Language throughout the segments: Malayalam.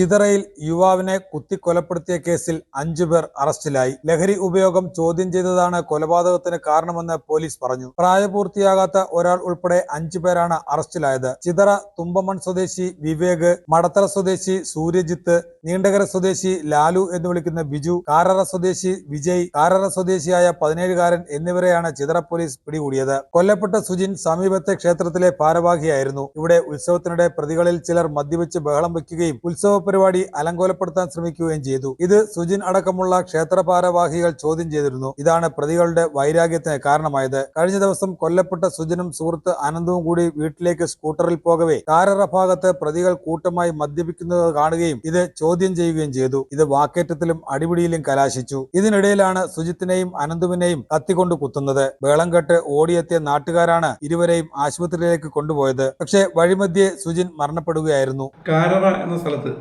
ചിതറയിൽ യുവാവിനെ കുത്തിക്കൊലപ്പെടുത്തിയ കേസിൽ അഞ്ചുപേർ അറസ്റ്റിലായി. ലഹരി ഉപയോഗം ചോദ്യം ചെയ്തതാണ് കൊലപാതകത്തിന് കാരണമെന്ന് പോലീസ് പറഞ്ഞു. പ്രായപൂർത്തിയാകാത്ത ഒരാൾ ഉൾപ്പെടെ അഞ്ചുപേരാണ് അറസ്റ്റിലായത്. ചിതറ തുമ്പമൺ സ്വദേശി വിവേക് മടത്തറ സ്വദേശി സൂര്യജിത്ത് നീണ്ടകര സ്വദേശി ലാലു എന്ന് വിളിക്കുന്ന ബിജു കാരറ സ്വദേശി വിജയ് കാരറ സ്വദേശിയായ പതിനേഴുകാരൻ എന്നിവരെയാണ് ചിതറ പോലീസ് പിടികൂടിയത്. കൊല്ലപ്പെട്ട സുജിൻ സമീപത്തെ ക്ഷേത്രത്തിലെ ഭാരവാഹിയായിരുന്നു. ഇവിടെ ഉത്സവത്തിനിടെ പ്രതികളിൽ ചിലർ മദ്യപിച്ച് ബഹളം വയ്ക്കുകയും ഉത്സവ പരിപാടി അലങ്കോലപ്പെടുത്താൻ ശ്രമിക്കുകയും ചെയ്തു. ഇത് സുജിൻ അടക്കമുള്ള ക്ഷേത്ര ഭാരവാഹികൾ ചോദ്യം ചെയ്തിരുന്നു. ഇതാണ് പ്രതികളുടെ വൈരാഗ്യത്തിന് കാരണമായത്. കഴിഞ്ഞ ദിവസം കൊല്ലപ്പെട്ട സുജിനും സുഹൃത്ത് അനന്തവും കൂടി വീട്ടിലേക്ക് സ്കൂട്ടറിൽ പോകവേ കാരറ ഭാഗത്ത് പ്രതികൾ കൂട്ടമായി മദ്യപിക്കുന്നത് കാണുകയും ഇത് ചോദ്യം ചെയ്യുകയും ചെയ്തു. ഇത് വാക്കേറ്റത്തിലും അടിപിടിയിലും കലാശിച്ചു. ഇതിനിടയിലാണ് സുജിത്തിനെയും അനന്തുവിനെയും കത്തിക്കൊണ്ട് കുത്തുന്നത്. വേളം കെട്ട് ഓടിയെത്തിയ നാട്ടുകാരാണ് ഇരുവരെയും ആശുപത്രിയിലേക്ക് കൊണ്ടുപോയത്. പക്ഷേ വഴിമധ്യേ സുജിൻ മരണപ്പെടുകയായിരുന്നു. കാരറ എന്ന സ്ഥലത്ത്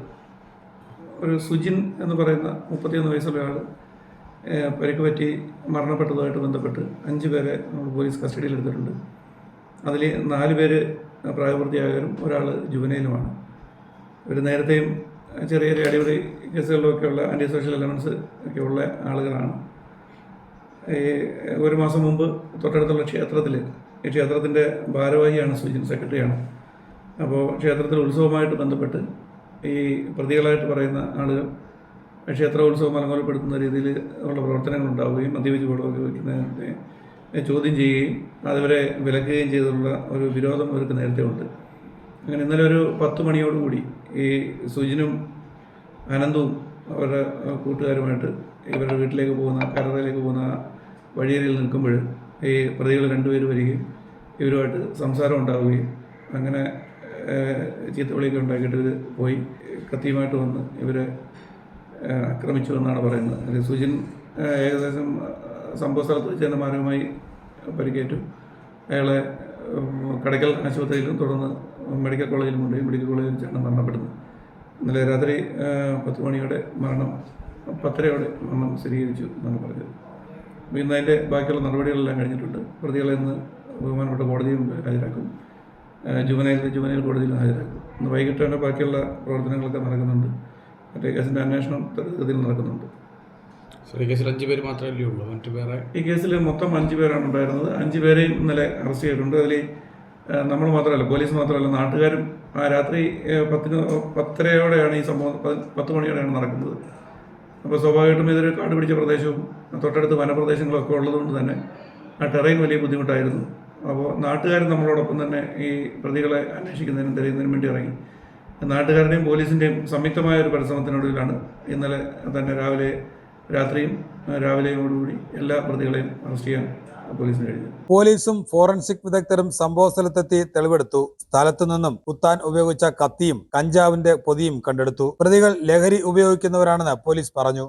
ഒരു സുജിൻ എന്ന് പറയുന്ന മുപ്പത്തിയൊന്ന് വയസ്സുള്ള ആൾ പരിക്ക് പറ്റി മരണപ്പെട്ടതുമായിട്ട് ബന്ധപ്പെട്ട് അഞ്ച് പേരെ നമ്മൾ പോലീസ് കസ്റ്റഡിയിൽ എടുത്തിട്ടുണ്ട്. അതിൽ നാല് പേര് പ്രായപൂർത്തിയായവരും ഒരാൾ ജുവനയിലുമാണ് ഇവർ നേരത്തെയും ചെറിയ ചെറിയ അടിപൊളി കേസുകളിലൊക്കെയുള്ള ആന്റി സോഷ്യൽ എലമെന്റ്സ് ഒക്കെ ഉള്ള ആളുകളാണ്. ഈ ഒരു മാസം മുമ്പ് തൊട്ടടുത്തുള്ള ക്ഷേത്രത്തിൽ ഈ ക്ഷേത്രത്തിന്റെ ഭാരവാഹിയാണ് സുജിൻ സെക്രട്ടറിയാണ്. അപ്പോൾ ക്ഷേത്രത്തിൽ ഉത്സവമായിട്ട് ബന്ധപ്പെട്ട് ഈ പ്രതികളായിട്ട് പറയുന്ന ആളുകൾ ക്ഷേത്ര ഉത്സവം അലങ്കോലപ്പെടുത്തുന്ന രീതിയിൽ ഉള്ള പ്രവർത്തനങ്ങൾ ഉണ്ടാവുകയും മദ്യപിച്ച് കുളമൊക്കെ വയ്ക്കുന്നതിനെ ചോദ്യം ചെയ്യുകയും അതുവരെ വിലക്കുകയും ചെയ്തുള്ള ഒരു വിരോധം അവർക്ക് നേരത്തെ ഉണ്ട്. അങ്ങനെ ഇന്നലെ ഒരു പത്ത് മണിയോടുകൂടി ഈ സുജിനും അനന്തവും അവരുടെ കൂട്ടുകാരുമായിട്ട് ഇവരുടെ വീട്ടിലേക്ക് പോകുന്ന കരറയിലേക്ക് പോകുന്ന വഴിയരിയിൽ നിൽക്കുമ്പോൾ ഈ പ്രതികൾ രണ്ടുപേർ വരികയും ഇവരുമായിട്ട് സംസാരം ഉണ്ടാവുകയും അങ്ങനെ ചീത്തവിളിയൊക്കെ ഉണ്ടാക്കിയിട്ട് ഇവർ പോയി കത്തിയുമായിട്ട് വന്ന് ഇവരെ ആക്രമിച്ചു എന്നാണ് പറയുന്നത്. അതിൽ സുജിൻ ഏകദേശം സംഭവ സ്ഥലത്ത് വെച്ച് തന്നെ മാരകമായി പരിക്കേറ്റു. അയാളെ കടയ്ക്കൽ ആശുപത്രിയിലും തുടർന്ന് മെഡിക്കൽ കോളേജിലും കൊണ്ടുപോയി മെഡിക്കൽ കോളേജിൽ വെച്ചാണ് മരണപ്പെടുന്നത് ഇന്നലെ രാത്രി പത്ത് മണിയോടെ മരണം പത്തരയോടെ മരണം സ്ഥിരീകരിച്ചു എന്നാണ് പറഞ്ഞത്. ഇന്ന് അതിന്റെ ബാക്കിയുള്ള നടപടികളെല്ലാം കഴിഞ്ഞിട്ടുണ്ട്. പ്രതികളെ ഇന്ന് ബഹുമാനപ്പെട്ട കോടതിയും ഹാജരാക്കും. ഏഹ്, ജുവനൈൽ കോടതിയിൽ ഹാജരാക്കും. ഇന്ന് വൈകിട്ട് തന്നെ ബാക്കിയുള്ള പ്രവർത്തനങ്ങളൊക്കെ നടക്കുന്നുണ്ട്. മറ്റേ കേസിന്റെ അന്വേഷണം ഗതിയിൽ നടക്കുന്നുണ്ട്. സോറി കേസിൽ അഞ്ച് പേര് മാത്രമല്ലേ ഉള്ളൂ? മറ്റു പേരെ ഈ കേസിൽ മൊത്തം അഞ്ച് പേരാണ് ഉണ്ടായിരുന്നത്. അഞ്ച് പേരെയും ഇന്നലെ അറസ്റ്റ് ചെയ്തിട്ടുണ്ട്. അതിൽ നമ്മൾ മാത്രമല്ല പോലീസ് മാത്രമല്ല നാട്ടുകാരും ആ രാത്രി പത്തിന് പത്തരയോടെയാണ് ഈ സംഭവം പത്ത് മണിയോടെയാണ് നടക്കുന്നത്. അപ്പോൾ സ്വാഭാവികമായിട്ടും ഇതൊരു കാട് പിടിച്ച പ്രദേശവും തൊട്ടടുത്ത് വനപ്രദേശങ്ങളൊക്കെ ഉള്ളതുകൊണ്ട് തന്നെ ആ ടെറൈൻ വലിയ ബുദ്ധിമുട്ടായിരുന്നു. അപ്പോൾ നാട്ടുകാർ നമ്മളോടൊപ്പം തന്നെ ഈ പ്രതികളെ അന്വേഷിക്കുന്നതിനും തെളിയുന്നതിനും വേണ്ടി ഇറങ്ങി. നാട്ടുകാരുടെയും പോലീസിന്റെയും സംയുക്തമായ ഒരു പരിശ്രമത്തിനൊടുവിലാണ് ഇന്നലെ തന്നെ രാവിലെ രാത്രിയും രാവിലെയോടുകൂടി എല്ലാ പ്രതികളെയും അറസ്റ്റ് ചെയ്യാൻ പോലീസിന് കഴിഞ്ഞു പോലീസും ഫോറൻസിക് വിദഗ്ധരും സംഭവസ്ഥലത്തെത്തി തെളിവെടുത്തു. സ്ഥലത്തു നിന്നും കുത്താൻ ഉപയോഗിച്ച കത്തിയും കഞ്ചാവിന്റെ പൊതിയും കണ്ടെടുത്തു. പ്രതികൾ ലഹരി ഉപയോഗിക്കുന്നവരാണെന്ന് പോലീസ് പറഞ്ഞു.